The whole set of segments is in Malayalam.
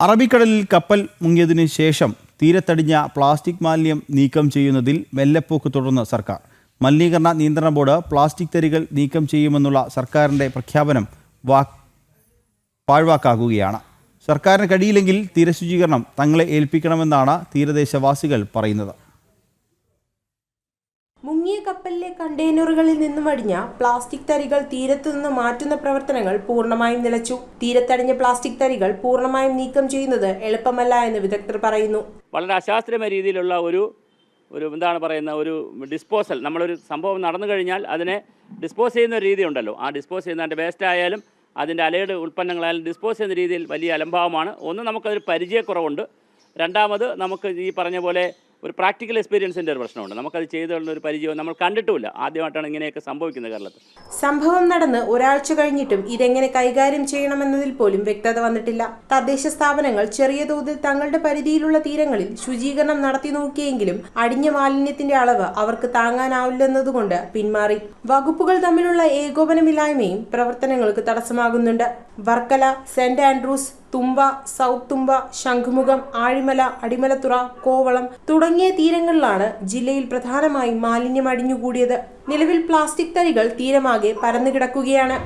അറബിക്കടലിൽ കപ്പൽ മുങ്ങിയതിനു ശേഷം തീരത്തടിഞ്ഞ പ്ലാസ്റ്റിക് മാലിന്യം നീക്കം ചെയ്യുന്നതിൽ വെല്ലപ്പോക്ക് തുടർന്ന് സർക്കാർ. മലിനീകരണ നിയന്ത്രണ ബോർഡ് പ്ലാസ്റ്റിക് തരികൾ നീക്കം ചെയ്യുമെന്നുള്ള സർക്കാരിന്റെ പ്രഖ്യാപനം വാ പാഴ്വാക്കാകുകയാണ്. സർക്കാരിന് കഴിയില്ലെങ്കിൽ തീരശുചീകരണം തങ്ങളെ ഏൽപ്പിക്കണമെന്നാണ് തീരദേശവാസികൾ പറയുന്നത്. മുങ്ങിയ കപ്പലിലെ കണ്ടെയ്നറുകളിൽ നിന്നും അടിഞ്ഞ പ്ലാസ്റ്റിക് തരികൾ തീരത്തു നിന്ന് മാറ്റുന്ന പ്രവർത്തനങ്ങൾ പൂർണമായും നിലച്ചു. തീരത്തടിഞ്ഞ പ്ലാസ്റ്റിക് തരികൾ പൂർണമായും നീക്കം ചെയ്യുന്നത് എളുപ്പമല്ല എന്ന് വിദഗ്ധർ പറയുന്നു. വളരെ അശാസ്ത്രീയമായ രീതിയിലുള്ള ഒരു ഒരു എന്താണ് പറയുന്ന ഒരു ഡിസ്പോസൽ നമ്മളൊരു സംഭവം നടന്നു കഴിഞ്ഞാൽ അതിനെ ഡിസ്പോസ് ചെയ്യുന്ന രീതി ഉണ്ടല്ലോ. ആ ഡിസ്പോസ് ചെയ്യുന്ന അതിന്റെ വേസ്റ്റ് ആയാലും അതിന്റെ അലയുടെ ഉൽപ്പന്നങ്ങളായാലും ഡിസ്പോസ് ചെയ്യുന്ന രീതിയിൽ വലിയ അലംഭാവമാണ്. ഒന്ന് നമുക്കതൊരു പരിചയക്കുറവുണ്ട്. രണ്ടാമത് നമുക്ക് ഈ പറഞ്ഞ പോലെ ഒരു പ്രാക്ടിക്കൽ എക്സ്പീരിയൻസിന്റെ ഒരു പ്രശ്നമുണ്ട്. നമുക്കത് ചെയ്തുള്ള ഒരു പരിചയം നമ്മൾ കണ്ടിട്ടില്ല ആദ്യമായിട്ടാണ് ഇങ്ങനെയൊക്കെ സംഭവിക്കുന്നത് കേരളത്തിൽ. സംഭവം നടന്ന് ഒരാഴ്ച കഴിഞ്ഞിട്ടും ഇതെങ്ങനെ കൈകാര്യം ചെയ്യണമെന്നതിൽ പോലും വ്യക്തത വന്നിട്ടില്ല. തദ്ദേശ സ്ഥാപനങ്ങൾ ചെറിയ തോതിൽ തങ്ങളുടെ പരിധിയിലുള്ള തീരങ്ങളിൽ ശുചീകരണം നടത്തി നോക്കിയെങ്കിലും അടിഞ്ഞ മാലിന്യത്തിന്റെ അളവ് അവർക്ക് താങ്ങാനാവില്ലെന്നതുകൊണ്ട് പിന്മാറി. വകുപ്പുകൾ തമ്മിലുള്ള ഏകോപനമില്ലായ്മയും പ്രവർത്തനങ്ങൾക്ക് തടസ്സമാകുന്നുണ്ട്. Varkala Saint Andrews Thumba south Thumba Shankhumukham Azhimala Adimalathura Kovalam തുടങ്ങിയ തീരങ്ങളിലാണ് ജില്ലയിൽ പ്രധാനമായും മാലിന്യം അടിഞ്ഞുകൂടിയത്. നിലവിൽ പ്ലാസ്റ്റിക് തരികൾ തീരമാകെ പരന്നു കിടക്കുകയാണ്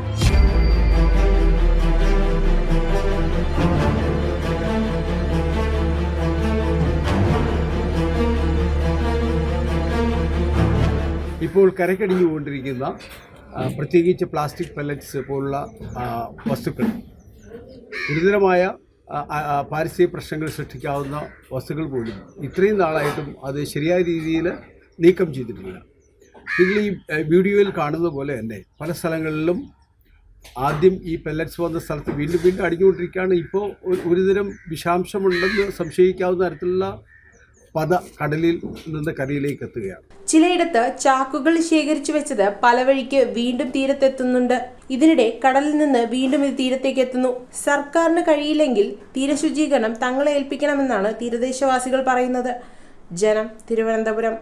ഇപ്പോൾ കരക്കടിഞ്ഞുകൊണ്ടിരിക്കുന്ന പ്രത്യേകിച്ച് പ്ലാസ്റ്റിക് പെല്ലറ്റ്സ് പോലുള്ള വസ്തുക്കൾ. ഗുരുതരമായ പാരിസ്ഥിതിക പ്രശ്നങ്ങൾ സൃഷ്ടിക്കാവുന്ന വസ്തുക്കൾ പോലും ഇത്രയും നാളായിട്ടും അത് ശരിയായ രീതിയിൽ നീക്കം ചെയ്തിട്ടില്ല. നിങ്ങൾ ഈ വീഡിയോയിൽ കാണുന്ന പോലെ തന്നെ പല സ്ഥലങ്ങളിലും ആദ്യം ഈ പെല്ലറ്റ്സ് വന്ന സ്ഥലത്ത് വീണ്ടും വീണ്ടും അടിഞ്ഞുകൊണ്ടിരിക്കുകയാണ്. ഇപ്പോൾ ഒരു- ഒരുതരം വിഷാംശമുണ്ടെന്ന് സംശയിക്കാവുന്ന തരത്തിലുള്ള പത കടലിൽ നിന്ന് കരയിലേക്ക് എത്തുകയാണ്. ചിലയിടത്ത് ചാക്കുകൾ ശേഖരിച്ചു വെച്ചത് പല വഴിക്ക് വീണ്ടും തീരത്തെത്തുന്നുണ്ട്. ഇതിനിടെ കടലിൽ നിന്ന് വീണ്ടും ഇത് തീരത്തേക്ക് എത്തുന്നു. സർക്കാരിന് കഴിയില്ലെങ്കിൽ തീരശുചീകരണം തങ്ങളെ ഏൽപ്പിക്കണമെന്നാണ് തീരദേശവാസികൾ പറയുന്നത്. ജനം തിരുവനന്തപുരം.